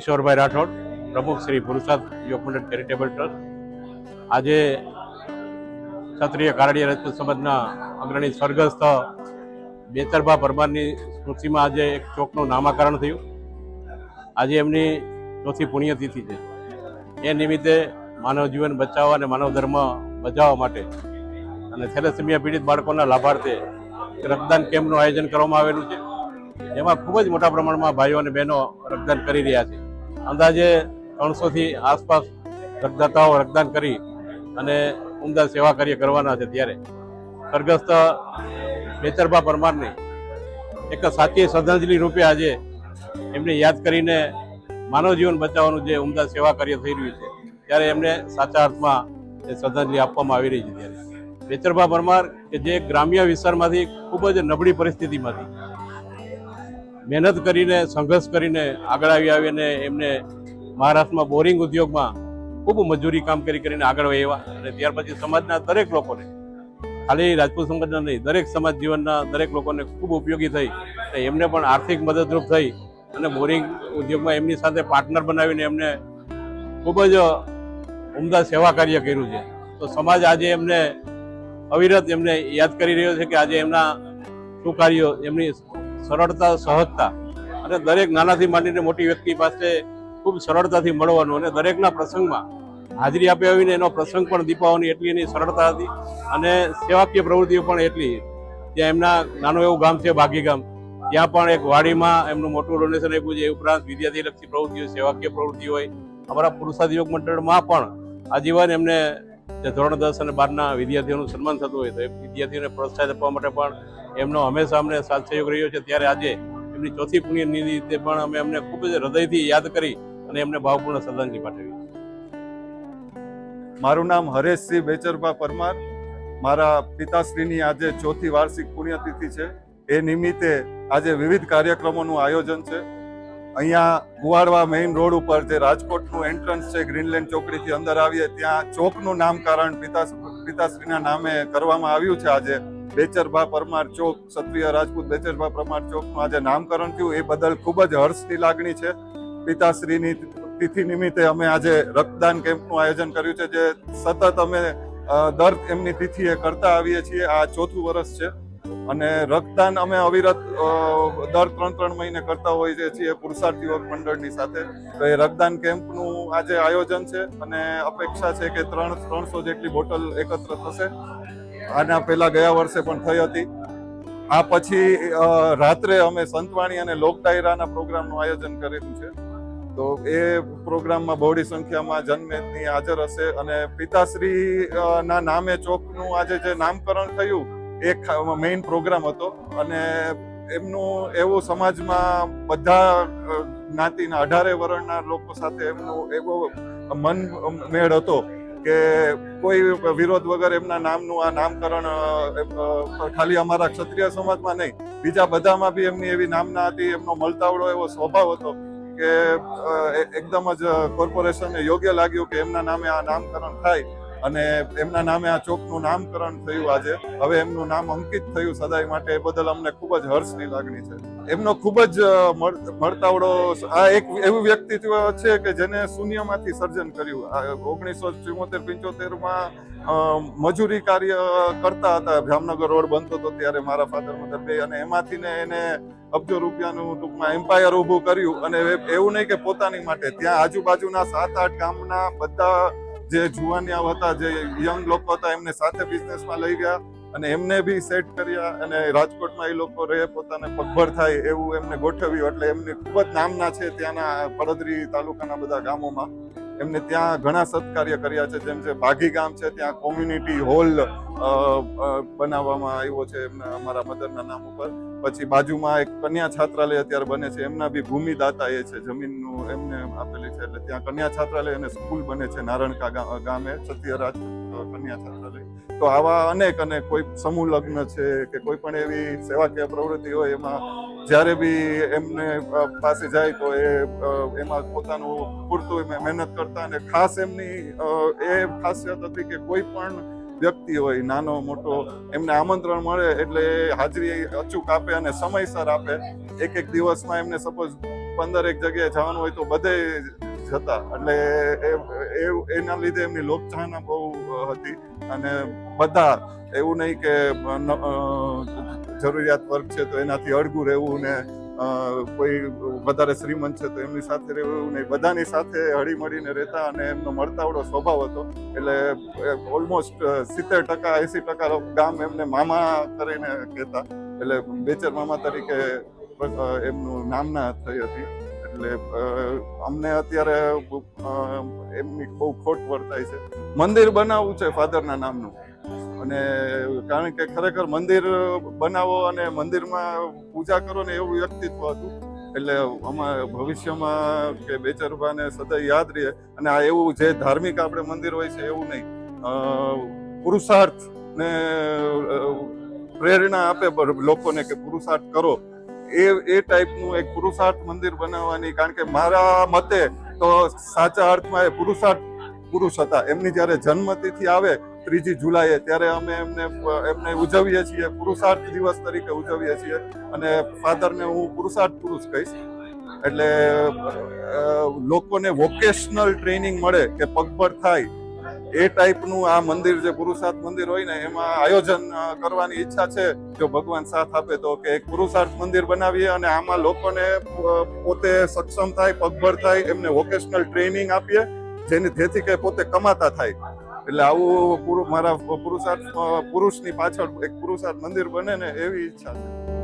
કિશોરભાઈ રાઠોડ, પ્રમુખ શ્રી પુરુષાર્થ યુવક ચેરિટેબલ ટ્રસ્ટ આજે ક્ષત્રિય કારડીય રાજપૂત સમાજના અગ્રણી સ્વર્ગસ્થ બેતરભા પરમારની સ્મૃતિમાં આજે એક ચોકનું નામાકરણ થયું. આજે એમની ચોથી પુણ્યતિથિ છે. એ નિમિત્તે માનવ જીવન બચાવવા અને માનવ ધર્મ બચાવવા માટે અને થેલેસેમિયા પીડિત બાળકોના લાભાર્થે રક્તદાન કેમ્પનું આયોજન કરવામાં આવેલું છે. એમાં ખૂબ જ મોટા પ્રમાણમાં ભાઈઓ અને બહેનો રક્તદાન કરી રહ્યા છે. અંદાજે ત્રણસોથી આસપાસ રક્તદાતાઓ રક્તદાન કરી અને ઉમદા સેવા કાર્ય કરવાના છે ત્યારે. સ્વર્ગસ્થ બેચરબા પરમારની એક સાચી શ્રદ્ધાંજલિ રૂપે આજે એમને યાદ કરીને માનવ જીવન બચાવવાનું જે ઉમદા સેવા કાર્ય થઈ રહ્યું છે, ત્યારે એમને સાચા અર્થમાં એ શ્રદ્ધાંજલિ આપવામાં આવી રહી છે ત્યારે. બેચરબા પરમાર કે જે ગ્રામ્ય વિસ્તારમાંથી ખૂબ જ નબળી પરિસ્થિતિમાંથી મહેનત કરીને, સંઘર્ષ કરીને આગળ આવી આવીને એમને મહારાષ્ટ્રમાં બોરિંગ ઉદ્યોગમાં ખૂબ મજૂરી કામ કરી કરીને આગળ વહેવા અને ત્યાર પછી સમાજના દરેક લોકોને, ખાલી રાજપૂત સમાજના નહીં દરેક સમાજ જીવનના દરેક લોકોને ખૂબ ઉપયોગી થઈ એમને પણ આર્થિક મદદરૂપ થઈ અને બોરિંગ ઉદ્યોગમાં એમની સાથે પાર્ટનર બનાવીને એમને ખૂબ જ ઉમદા સેવા કાર્ય કર્યું છે. તો સમાજ આજે એમને અવિરત એમને યાદ કરી રહ્યો છે કે આજે એમના શું કાર્યો, એમની સરળતા, સહજતા અને દરેક નાનાથી માંડીને મોટી વ્યક્તિ પાસે ખૂબ સરળતાથી મળવાનું અને દરેકના પ્રસંગમાં હાજરી આપી આવીને એનો પ્રસંગ પણ દીપાવવાની એટલી એની સરળતા હતી અને સેવાકીય પ્રવૃત્તિઓ પણ એટલી ત્યાં એમના નાનું એવું ગામ છે બાગી ગામ. ત્યાં પણ એક વાડીમાં એમનું મોટું ડોનેશન આપ્યું છે. એ ઉપરાંત વિદ્યાર્થીલક્ષી પ્રવૃત્તિઓ, સેવાકીય પ્રવૃત્તિ હોય. અમારા પુરુષાર્થ યોગ મંડળમાં પણ આજીવન એમને જે ધોરણ દસ અને બારના વિદ્યાર્થીઓનું સન્માન થતું હોય તો એ વિદ્યાર્થીઓને પ્રોત્સાહિત આપવા માટે પણ એમનો હંમેશા અમને સાથ સહયોગ રહ્યો છે. ત્યારે આજે એમની ચોથી પુણ્ય નિમિત્તે પણ અમે એમને ખૂબ જ હૃદયથી યાદ કરી અને એમને ભાવપૂર્ણ શ્રદ્ધાંજલિ પાઠવી. મારું નામ હરેશસિંહ બેચરભા પરમાર. મારા પિતાશ્રીની આજે ચોથી વાર્ષિક પુણ્યતિથિ છે. એ નિમિત્તે આજે વિવિધ કાર્યક્રમોનું આયોજન છે. અહીંયા કુવાડવા મેઇન રોડ ઉપર જે રાજકોટનું એન્ટ્રન્સ છે ગ્રીનલેન્ડ ચોકડીથી અંદર આવીએ, ત્યાં ચોકનું નામકરણ પિતા પિતાશ્રીના નામે કરવામાં આવ્યું છે આજે. બેચરભા પરમાર ચોક, ક્ષત્રિય રાજપૂત બેચરભા પરમાર ચોકનું આજે નામકરણ થયું. એ બદલ ખૂબ જ હર્ષની લાગણી છે. પિતાશ્રીની તિથિ નિમિત્તે અમે આજે રક્તદાન કેમ્પનું આયોજન કર્યું છે, જે સતત અમે દર એમની તિથિએ કરતા આવીએ છીએ. આ ચોથું વર્ષ છે અને રક્તદાન અમે અવિરત દર ત્રણ ત્રણ મહિને કરતા હોઈએ છીએ. પુરુષાર્થ યુવક મંડળની સાથે. તો એ રક્તદાન કેમ્પનું આજે આયોજન છે અને અપેક્ષા છે કે ત્રણ ત્રણસો જેટલી બોટલ એકત્ર થશે. આના પહેલા ગયા વર્ષે પણ થઈ હતી. આ પછી રાત્રે અમે સંતવાણી અને લોક ડાયરાના પ્રોગ્રામનું આયોજન કરેલું છે. તો એ પ્રોગ્રામમાં બહોળી સંખ્યામાં જનમેદની હાજર હશે અને પિતાશ્રી ના નામે ચોકનું આજે જે નામકરણ થયું, એ મેઇન પ્રોગ્રામ હતો. અને એમનું, એવું સમાજમાં બધા જ્ઞાતિના અઢારે વર્ણના લોકો સાથે એમનું, એવો મન મેળ હતો. કે કોઈ વિરોધ વગર એમના નામનું આ નામકરણ ખાલી અમારા ક્ષત્રિય સમાજમાં નહીં. બીજા બધામાં બી એમની એવી નામના હતી, એમનો મળતાવડો એવો સ્વભાવ હતો કે એકદમ જ કોર્પોરેશનને યોગ્ય લાગ્યું કે એમના નામે આ નામકરણ થાય અને એમના નામે આ ચોકનું નામકરણ થયું આજે. હવે એમનું નામ અંકિત થયું સદાય માટે, એ બદલ અમને ખૂબ જ હર્ષની લાગણી છે. એમનો ખૂબ જ મળતાવડો આ એક એવું વ્યક્તિત્વ છે કે જેને શૂન્યમાંથી સર્જન કર્યું. ઓગણીસો ચુમ્મોતેર પંચોતેરમાં મજૂરી કાર્ય કરતા હતા. જામનગર રોડ બનતો હતો ત્યારે મારા ફાધર મધર બે અને એમાંથી ને એને અબજો રૂપિયાનું ટૂંકમાં એમ્પાયર ઊભું કર્યું. અને એવું નહીં કે પોતાની માટે. ત્યાં આજુબાજુના સાત, આઠ ગામના બધા જે જુવાનિયા હતા, જે યંગ લોકો હતા, એમને સાથે બિઝનેસમાં લઈ ગયા. અને એમને બી સેટ કર્યા અને રાજકોટમાં એ લોકો રહે, પોતાને પગભર થાય એવું એમને ગોઠવ્યું. એટલે એમને ખૂબ જ નામના છે ત્યાંના પડદરી તાલુકાના બધા ગામોમાં. એમને ત્યાં ઘણા સત્કાર્ય કર્યા છે. જેમ છે ભાગી ગામ છે, ત્યાં કોમ્યુનિટી હોલ બનાવવામાં આવ્યો છે એમના, અમારા મદરના નામ ઉપર. પછી બાજુમાં એક કન્યા છાત્રાલય અત્યારે બને છે. એમના બી ભૂમિદાતા એ છે. જમીનનું એમને આપેલી છે. એટલે ત્યાં કન્યા છાત્રાલય અને સ્કૂલ બને છે નારણકા ગામે, સત્યરાજ કન્યા તો આવા અનેક અને કોઈ સમૂહ લગ્ન છે કે કોઈ પણ એવી સેવાકીય પ્રવૃત્તિ હોય એમાં જ્યારે બી એમને પાસે જાય તો એ એમાં પોતાનું પૂરતું મહેનત કરતા અને ખાસ એમની એ ખાસિયત હતી કે કોઈ પણ વ્યક્તિ હોય, નાનો, મોટો, એમને આમંત્રણ મળે એટલે હાજરી અચૂક આપે અને સમયસર આપે. એક એક દિવસમાં એમને સપોઝ પંદર એક જગ્યાએ જવાનું હોય તો બધે જતા એટલે એ- એના લીધે એમની લોકચાહના બહુ હતી. અને બધા એવું નહીં કે જરૂરિયાત વર્ગ છે તો એનાથી અળગું રહેવું ને કોઈ વધારે શ્રીમંત છે તો એમની સાથે રહેવું નહીં. બધાની સાથે હળી મળીને રહેતા અને એમનો મળતાવડો સ્વભાવ હતો. એટલે ઓલમોસ્ટ સિત્તેર ટકા, એસી ટકા ગામ એમને મામા કરીને કહેતા. એટલે બેચર મામા તરીકે એમનું નામના થઈ હતી. એટલે અમને અત્યારે એમની બહુ ખોટ વર્તાય છે. મંદિર બનાવવું છે ફાધરના નામનું. અને કારણ કે ખરેખર મંદિર બનાવો અને મંદિરમાં પૂજા કરો ને એવું વ્યક્તિત્વ હતું. એટલે અમારે ભવિષ્યમાં કે બેચરભાને સદાય યાદ રહે. અને આ એવું જે ધાર્મિક આપણે મંદિર હોય છે એવું નહીં. પુરુષાર્થ ને પ્રેરણા આપે લોકોને કે પુરુષાર્થ કરો. એ એ ટાઈપનું એક પુરુષાર્થ મંદિર બનાવવાની, કારણ કે મારા મતે તો સાચા અર્થમાં એ પુરુષાર્થ પુરુષ હતા. એમની જ્યારે જન્મતિથિ આવે ત્રીજી જુલાઈએ, ત્યારે અમે એમને એમને ઉજવીએ છીએ, પુરુષાર્થ દિવસ તરીકે ઉજવીએ છીએ. અને ફાધરને હું પુરુષાર્થ પુરુષ કહીશ. એટલે લોકોને વોકેશનલ ટ્રેનિંગ મળે કે પગભર થાય એ ટાઈપનું આ મંદિર જે પુરુષાર્થ મંદિર હોય ને, એમાં આયોજન કરવાની ઈચ્છા છે. જો ભગવાન સાથ આપે તો કે એક પુરુષાર્થ મંદિર બનાવીએ અને આમાં લોકોને પોતે સક્ષમ થાય, પગભર થાય, એમને વોકેશનલ ટ્રેનિંગ આપીએ, જેની જેથી કે પોતે કમાતા થાય. એટલે આવું મારા પુરુષાર્થ પુરુષની પાછળ એક પુરુષાર્થ મંદિર બને ને એવી ઈચ્છા છે.